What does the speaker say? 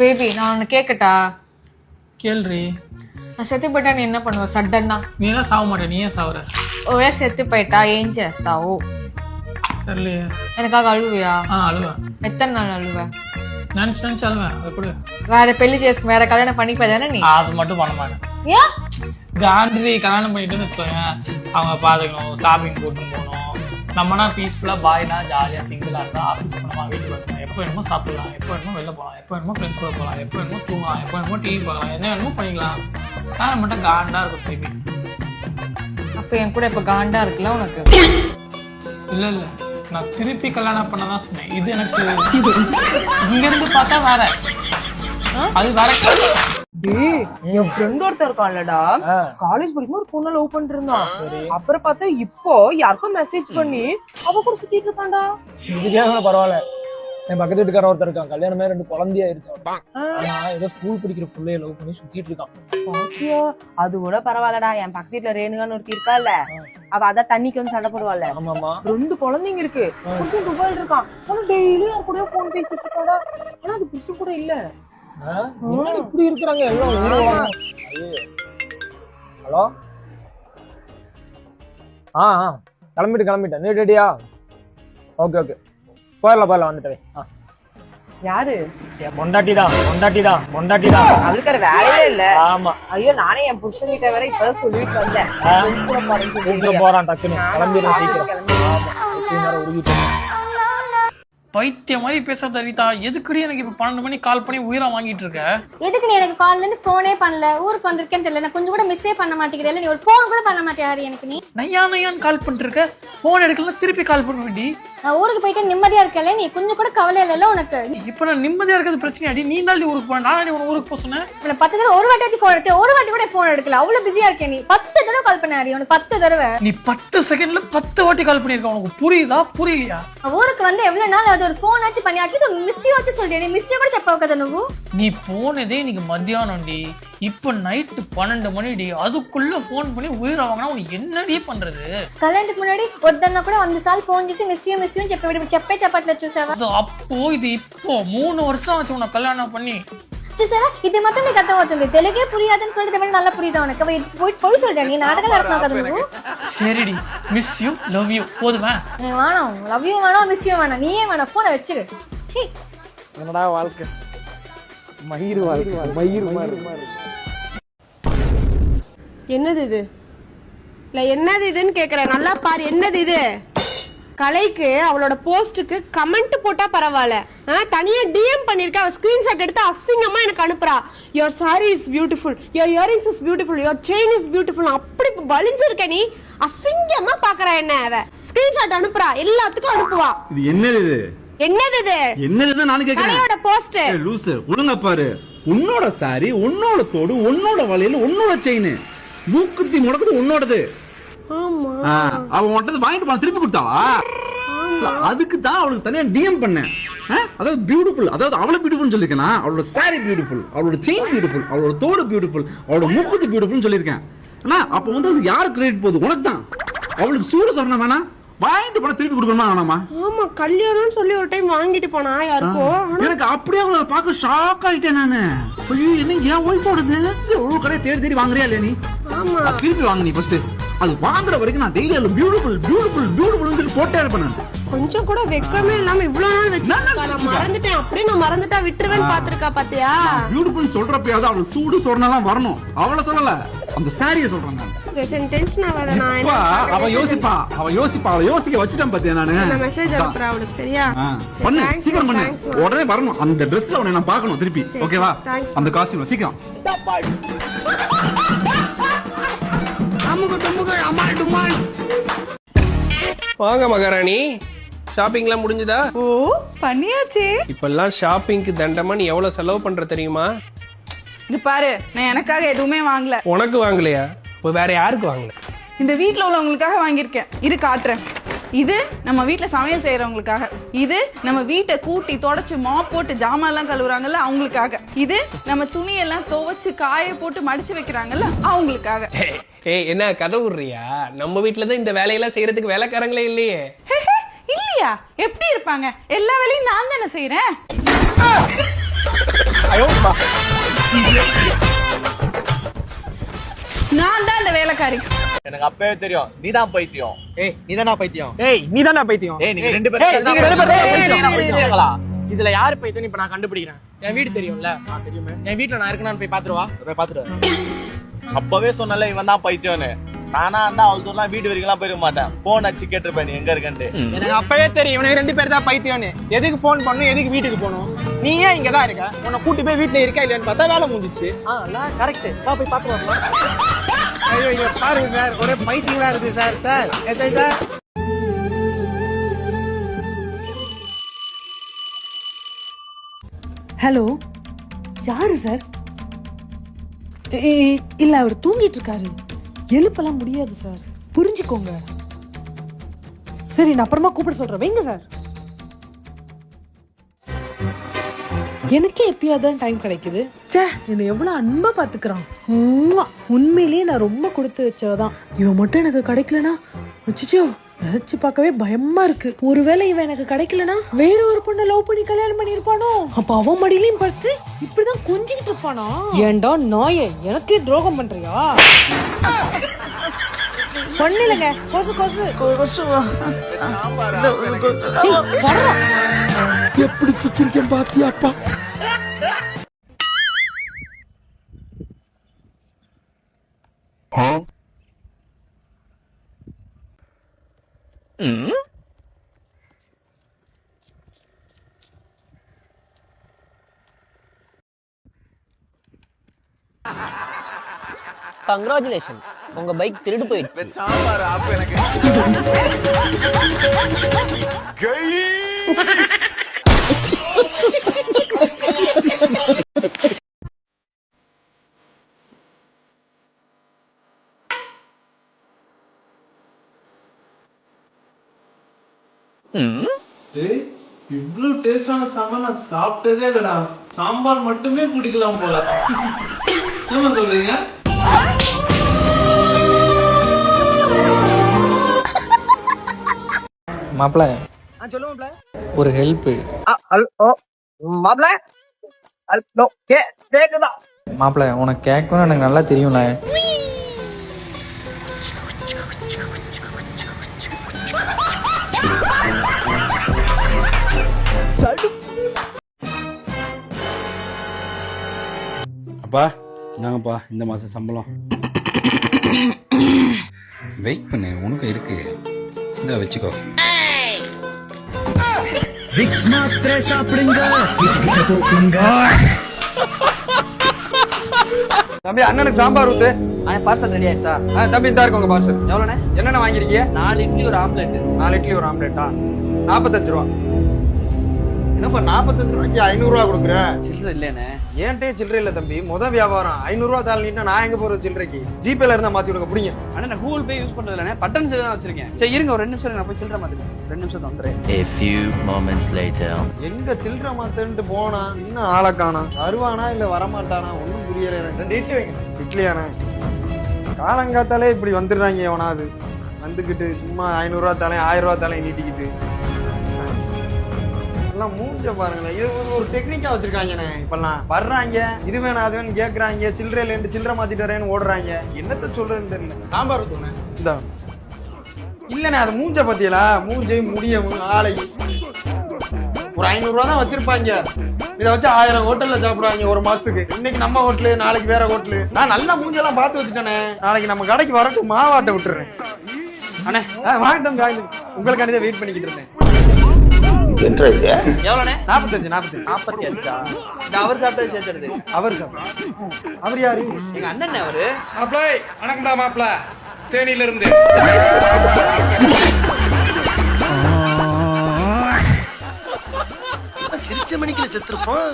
Baby நான் ஒன்று கேட்கட்டா கேள்றி. நான் செத்து போயிட்டா நீ என்ன பண்ணுவ? சட்டன்னா நீ எல்லாம் சாவ மாட்ட நீ ஏன் சாவுற. ஒரு வேலை செத்து போயிட்டா ஏం చేస్తావు தெரியலையே. எனக்காக அழுவியா? ஆ அழுவேன் எத்தனை நாள் அழுவேன் நினச்சு நினச்சி அழுவேன் அது கூட. வேற பெళ్లి చేసుకు வேற கல்யாணம் பண்ணி தானே நீ? அது மட்டும் பண்ண மாட்டேன். ஏன்? காந்திரி கல்யாணம் பண்ணிட்டுன்னு வச்சுக்கோங்க அவங்க பார்த்துக்கணும் ஷாப்பிங் கூட்டின்னு போகணும். நம்மனா பீஸ்ஃபுல்லாக பாய்னா ஜாலியாக சிங்கிளாக இருந்தால் ஆஃபீஸ் போனோமா வீட்டுக்கு வரணும் எப்போ வேணுமோ சாப்பிடலாம் எப்போ வேணுமோ வெளில போகலாம் எப்போ வேணுமோ ஃப்ரெண்ட்ஸ் கூட போகலாம் எப்போ வேணுமோ தூங்கலாம் எப்போ வேணுமோ டிவி பார்க்கலாம் என்ன வேணுமோ பண்ணிக்கலாம். நான் மட்டும் காண்டா இருக்கும் திருப்பி அப்ப என் கூட இப்ப காண்டா இருக்குல்ல உனக்கு? இல்லை இல்லை. நான் திருப்பி கல்யாணம் பண்ண தான் சொன்னேன். இது எனக்கு இங்கேருந்து பார்த்தா வேற. அது வேற டேய் என் ஃப்ரெண்ட் ஒருத்தர் இருக்கான்லடா. காலேஜ் படிக்கும்போது ஒரு பொண்ணை லவ் பண்ணிட்டு இருந்தான் அப்புறம் பார்த்தா இப்போ யாருக்கும் மெசேஜ் பண்ணி அவ கூட சுத்திட்டு இருக்கான்டா. இதுக்கே பரவாயில்ல. என் பக்கத்து வீட்டுக்காரன் ஒருத்தர் இருக்கான். கல்யாணமே ரெண்டு குழந்தையாயிருச்சு ஆனா ஏதோ ஸ்கூல் படிக்கிற பிள்ளைய லவ் பண்ணி சுத்திட்டு இருக்கான். பாத்தியா? அது கூட பரவாயில்லடா. என் பக்கத்து வீட்டுல ரேணுகான்னு ஒருத்தி இருக்கால அவ அதான் தண்ணிக்கு வந்து சண்டை போடுவாள்ல. ஆமாமா ரெண்டு குழந்தைங்க இருக்கு. புருஷன் துபாயில் இருக்கான். ஆனா டெய்லி அவன் கூட போன் பேசிட்டு இருக்காடா ஆனா அது புருஷன் கூட இல்ல. இப்படி இருக்கிறாங்க? எல்லாம் ஹலோ? ஆ ஆ. கிளம்பிட்டு கிளம்பிட்டேன். நீ ரெடியா ஓகே ஓகே. போயிடலாம் போயிடலாம். வந்துட்டவே ஆ. யாரு? பொண்டாட்டி தான் பொண்டாட்டி தான் பொண்டாட்டி தான் வேற வேலையே இல்ல. ஆமா. ஐயோ நானே என் புருஷன் கிட்ட வேற இப்பதான் சொல்லிட்டு வந்தேன். போறான் டக்குன்னு. கிளம்பிடுறேன் சீக்கிரம். உருகிட்டு பைத்திய மாதிரி பேசாத ரீதா எதுக்குடி எனக்கு இப்போ பன்னெண்டு மணி கால் பண்ணி உயிரா வாங்கிட்டு இருக்க? எதுக்கு நீ எனக்கு கால்ல இருந்து போனே பண்ணல? ஊருக்கு வந்திருக்கேன்னு தெரியல. நான் கொஞ்சம் கூட மிஸ்ஸே பண்ண மாட்டேங்கிறேன் நீ? ஒரு ஃபோன் கூட பண்ண மாட்டேன் எனக்கு நீ? நையா நையான்னு கால் பண்ணிட்டு இருக்க. ஃபோன் எடுக்கலாம் திருப்பி கால் பண்ண வேண்டி நான் ஊருக்கு போயிட்டு நிம்மதியா இருக்கல நீ? கொஞ்சம் கூட கவலை இல்லைல்ல உனக்கு? இப்போ நான் நிம்மதியா இருக்கிறது பிரச்சனை அடி நீ தான் ஊருக்கு போன. நான் உன ஊருக்கு போக சொன்னேன். பத்து தடவை ஒரு வாட்டி ஃபோன் எடுத்து ஒரு வாட்டி கூட ஃபோன் எடுக்கல. அவ்வளவு பிஸியா இருக்கேன் நீ. பத்து தடவை கால் பண்ண ஹரி உனக்கு பத்து தடவை. நீ பத்து செகண்ட்ல பத்து வாட்டி கால் பண்ணிருக்க உனக்கு புரியுதா? புரியலையா? ஊருக்கு வந்து எவ்வளவு நாள் அது ஒரு ஃபோன் ஆச்சு பண்ணி அட்லீஸ்ட் மிஸ் யூ ஆச்சு சொல்லிட்டு நீ மிஸ் கூட చెప్పావు కదా నువ్వు நீ போனதே இன்னைக்கு மத்தியானம்டி இப்போ நைட்டு பன்னெண்டு மணிடி அதுக்குள்ள ஃபோன் பண்ணி உயிரை வாங்கினா உனக்கு என்னடி பண்றது కళ్యాణ్కి మున్నాడి వద్దన్నా కూడా వంద సార్లు ఫోన్ చేసి మిస్ యూ మిస్ యూ అని చెప్పి ఇప్పుడు చెప్పే చెప్పట్లేదు చూసావా அது அப்போ இது இப்போ மூணு வருஷம் ஆச்சு உனக்கு கல்யாணம் பண்ணி చూసావా ఇది మాత్రం నీకు అర్థమవుతుంది తెలుగే పురియాదని సొల్లి తమిళ నల్ల పురియుదా ఉనకు போய் போய் சொல்றேன். நீ நாடகம் நடத்தினா కదా சரிடி. மிஸ் யூ லவ் யூ போதுமா? வேணாம். லவ் யூ வேணாம் மிஸ் யூ வேணாம். நீயே வேணாம். போனை வச்சிரு. என்னடா வாழ்க்கை? மயிர் வாழ்க்கை. மயிர் என்னது இது? இல்லை என்னது இதுன்னு கேட்குறேன். நல்லா பாரு என்னது இது? கலைக்கு அவளோட போஸ்ட்டுக்கு கமெண்ட் போட்டால் பரவாயில்ல. ஆ தனியாக டிஎம் பண்ணிருக்க அவ ஸ்கிரீன்ஷாட் எடுத்து அசிங்கமா எனக்கு அனுப்புறா. Your sari is beautiful your earrings is beautiful your chain is beautiful அப்படி வலிஞ்சிருக்க நீ. அசிங்கமா பாக்குறா என்ன அவ. ஸ்கிரீன்ஷாட் அனுப்புறா. எல்லாத்துக்கும் அனுப்புவா. இது என்னது இது? என்னது இது? என்னதுன்னு நானும் கேக்குறேன். கலையோட போஸ்ட் லூசு. ஒழுங்கா பாரு. உன்னோட சாரி உன்னோட தோடு உன்னோட வளையல் உன்னோட செயின் மூக்குத்தி முடக்குது உன்னோடது. ஆமா. ஆ, அவன் உன்கிட்ட வாங்கிட்டு போன திருப்பி கொடுத்தாவா அதுக்கு தான் அவளுக்கு தனியா டிஎம் பண்ணேன். அதாவது பியூட்டிஃபுல் அதாவது அவளை பியூட்டிஃபுல் சொல்லிருக்கேனா அவளோட சாரி பியூட்டிஃபுல் அவளோட செயின் பியூட்டிஃபுல் அவளோட தோடு பியூட்டிஃபுல் அவளோட மூக்குத்தி பியூட்டிஃபுல் சொல்லியிருக்கேன். ஆனா அப்போ வந்து அது யாருக்கு கிரெடிட் போகுது? உனக்கு தான் அவளுக்கு சூடு சொன்ன வேணா வாங்கிட்டு போனா திருப்பி கொடுக்கணுமா வேணாமா? ஆமா கல்யாணம்னு சொல்லி ஒரு டைம் வாங்கிட்டு போனா யாருக்கோ. எனக்கு அப்படியே அவளை பார்க்க ஷாக் ஆயிட்டேன் நானு. ஐயோ என்ன ஏன் ஒய்ஃபோடது எவ்வளவு கடையை தேடி தேடி வாங்குறியா இல்லையா நீ? ஆமா. திருப்பி வாங்க நீ ஃபர்ஸ்ட் அது வாங்குற வரைக்கும் நான் டெய்லி பியூட்டிஃபுல் பியூட்டிஃபுல் பியூட்டிஃபுல் சொல்லி போட்டே இருப்பேன் நான். கொஞ்சம் கூட வெக்கமே இல்லாம இவ்வளவு நாள் வச்சு நான் மறந்துட்டேன். அப்படியே நான் மறந்துட்டா விட்டுருவேன்னு பாத்திருக்கா பாத்தியா? பியூட்டிஃபுல் சொல்றப்பயாவது அவளை சூடு சொரணெல்லாம் வரணும். அவளை சொல்லல. அந்த சாரியை சொல்றேன் நான். டென்ஷன் ஆகாத நான் அவ யோசிப்பா. அவ யோசிப்பா. அவளை யோசிக்க வச்சுட்டேன் பாத்தியா நானு? நான் மெசேஜ் அனுப்புறேன் அவளுக்கு சரியா? பண்ணு. சீக்கிரம் பண்ணு. உடனே வரணும். அந்த ட்ரெஸ்ல உன்னை நான் பார்க்கணும் திருப்பி. ஓகேவா? அந்த காஸ்டியூம் சீக்கிரம். வாங்க மகாராணி. ஷாப்பிங்லாம் முடிஞ்சுதா? ஓ பண்ணியாச்சே. இப்பெல்லாம் ஷாப்பிங்க்கு தண்டமா நீ எவ்வளவு செலவு பண்ற தெரியுமா? இது பாரு நான் எனக்காக எதுவுமே வாங்கல. உனக்கு வாங்கலையா? இப்போ வேற யாருக்கு வாங்கல இந்த வீட்ல உள்ளவங்களுக்காக வாங்கியிருக்கேன். இரு காட்டுறேன். இது நம்ம வீட்ல சமையல் செய்யறவங்களுக்காக இது நம்ம வீட்டை கூட்டி தொடச்சு மாப் போட்டு ஜாமான்லாம் கழுவுறாங்கல்ல அவங்களுக்காக. இது நம்ம துணியெல்லாம் துவைச்சு காய போட்டு மடிச்சு வைக்கிறாங்கல்ல அவங்களுக்காக. ஏய் என்ன கதை விடுறியா? நம்ம வீட்ல தான் இந்த வேலையெல்லாம் செய்யறதுக்கு வேலைக்காரங்களே இல்லையே. ஹே, இல்லையா? எப்படி இருப்பாங்க? எல்லா வேலையும் நான் தானே செய்யறேன் நான் தான் இந்த வேலைக்காரி. எனக்கு அப்பவே தெரியும். நீதான் பைத்தியம். ஏய் நீ தானா பைத்தியம்? ஏய் நீ தானே பைத்தியம்? ஏய் நீங்க ரெண்டு பேரும் நீங்க ரெண்டு பேரும் பைத்தியங்களா? இதுல யாரு பைத்தியம் இப்ப நான் கண்டுபிடிக்கிறேன்? என் வீடு தெரியும்ல. தெரியுமே. என் வீட்டுல நான் இருக்கேன்னு போய் பாத்துருவா போய் பாத்துட்டு அப்பவே சொன்னல இவன் தான் பைத்தியம்னு. நானா இருந்தா அவ்வளவு தூரம் வீடு வரைக்கும் போயிருக்க மாட்டேன். போன் அடிச்சு கேட்டிருப்பேன் நீ எங்க இருக்கன்ட்டு. எனக்கு அப்பவே தெரியும் இவனுக்கு ரெண்டு பேர் தான் பைத்தியம்னு. எதுக்கு ஃபோன் பண்ணும் எதுக்கு வீட்டுக்கு போகணும்? நீ ஏன் இங்க தான் இருக்க? உன்னை கூட்டி போய் வீட்டுல இருக்கா இல்லையான்னு பார்த்தா வேலை முடிஞ்சிச்சு. கரெக்ட் வா போய் பாத்து வரலாம். ஐயோ இங்க பாருங்க சார் ஒரே பைத்தியங்களா இருக்கு sir sir. SI sir hello யாரு சார்? இல்ல அவர் தூங்கிட்டு இருக்காரு. எழுப்பலாம் முடியாது சார் புரிஞ்சுக்கோங்க. சரி நான் அப்புறமா கூப்பிட சொல்றேன். வைங்க சார் எனக்கே எப்பயாவது டைம் கிடைக்குது. ச்சே என்னை எவ்வளோ அன்பாக பார்த்துக்கிறான். உண்மையிலேயே நான் ரொம்ப கொடுத்து வச்சவதான். இவன் மட்டும் எனக்கு கிடைக்கலனா? வச்சுச்சோ நினைச்சு பார்க்கவே பயமா இருக்கு. ஒருவேளை இவன் எனக்கு கிடைக்கலனா வேற ஒரு பொண்ணை லவ் பண்ணி கல்யாணம் பண்ணிருப்பானோ அப்ப அவன் மடியிலையும் படுத்து இப்படிதான் கொஞ்சிக்கிட்டு இருப்பானா? ஏன்டா நாயே எனக்கே துரோகம் பண்றியா? பொண்ணு இல்லைங்க கொசு. கொசு வர்றா. எப்படி சுத்திருக்கேன் பாத்தியாப்பா கங்க்ராச்சுலேஷன் உங்க பைக் திருடு போயிடுச்சு. சாம்பார் எனக்கு. இவ்வளவு டேஸ்டான சாம்பார் நான் சாப்பிட்டதே இல்லடா. சாம்பார் மட்டுமே பிடிக்கலாம் போல. என்ன சொல்றீங்க? மாப்பிள்ள சொல்லுவோம்ல ஒரு ஹெல்ப் ஹலோ மாப்ள? ஹலோ கே கேக்குதா? மாப்பிள்ள உனக்கு கேட்கணும்னு எனக்கு நல்லா தெரியும்ல. அப்பா இந்தாங்கப்பா இந்த மாசம் சம்பளம். வெயிட் பண்ணு உனக்கு இருக்கு. இந்த வச்சுக்கோ. விக்ஸ் மாத்திரை சாப்பிடுங்க. தம்பி அண்ணனுக்கு சாம்பார் ஊத்து. பார்சல் ரெடி ஆயிடுச்சா? ஆ, தம்பி இந்த இருக்கு உங்க பார்சல் எவ்வளோண்ணே? என்னென்ன வாங்கிருக்கீங்க நாலு இட்லி ஒரு ஆம்லெட் நாலு இட்லி ஒரு ஆம்லெட்டா நாற்பத்தஞ்சு ரூபா. என்னப்பா நாற்பத்தஞ்சு ரூபாய்க்கு ஐநூறுரூவா கொடுக்குற? சில்லற இல்லைண்ணே. ஏன்ட்டே சில்லறை இல்ல தம்பி. முத வியாபாரம். ஐநூறுரூவா தாள் நீட்டா நான் எங்க போறது சில்லறைக்கு? ஜிபேல இருந்தா மாத்தி விடுங்க பிடிங்க. அண்ணா நான் கூகுள் பே யூஸ் பண்றது இல்லைண்ணே பட்டன் செல் தான் வச்சிருக்கேன். சரி இருங்க ஒரு ரெண்டு நிமிஷம் நான் போய் சில்லற மாத்திக்கிறேன். ரெண்டு நிமிஷம் வந்துடுறேன் A few moments later. எங்க சில்லறை மாத்தன்ட்டு போனா இன்னும் ஆளை காணோம் வருவானா இல்ல வரமாட்டானா? ஒண்ணும் புரியல எனக்கு. ரெண்டு இட்லி வைங்க. இட்லியாண்ணே. காலங்காத்தாலே இப்படி வந்துடுறாங்க எவனாவது. வந்துக்கிட்டு சும்மா ஐநூறுரூவா தலையும் ஆயிரம் ரூபா தலையும் நீட்டிக்கிட்டு. எல்லாம் மூஞ்ச பாருங்களேன் இது ஒரு- டெக்னிக்கா வச்சிருக்காங்கண்ணே. இப்பெல்லாம் வர்றாங்க. இது வேணும் அது வேணும் கேக்குறாங்க. சில்லறையில இருந்து சில்லறை மாத்திட்டு வரேன்னு ஓடுறாங்க. என்னத்த சொல்றதுன்னு தெரியல. சாம்பார் ஊத்துனே இந்த. இல்லண்ணே அது மூஞ்ச பத்தியலா? மூஞ்சை முடியவும் ஆளையும் ஒரு ஐநூறு ரூபா தான் வச்சிருப்பாங்க. இதை வச்சு ஆயிரம் ஹோட்டல்ல சாப்பிடுவாங்க ஒரு மாசத்துக்கு. இன்னைக்கு நம்ம ஹோட்டலு நாளைக்கு வேற ஹோட்டலு. நான் நல்ல மூஞ்செல்லாம் பார்த்து வச்சுட்டேனே நாளைக்கு நம்ம கடைக்கு வரட்டும் மாவாட்ட விட்டுறேன். அண்ணே. வாங்க தம்பி வாங்க. உங்களுக்காண்டி தான் வெயிட் பண்ணிக்கிட்டு இருந்தேன். எவ்வளோண்ணே? நாற்பத்தஞ்சு நாற்பத்தஞ்சு நாற்பத்தி அஞ்சா இந்த அவர் சாப்பிட்டது சேர்த்துறது. அவர் சாப்பிடு அவர் யாரு? எங்க அண்ணன் அவரு. மாப்பிள்ள வணக்கம்டா மாப்பிள்ள தேனியில இருந்து சிரிச்ச மணிக்குல செத்துருப்போம்.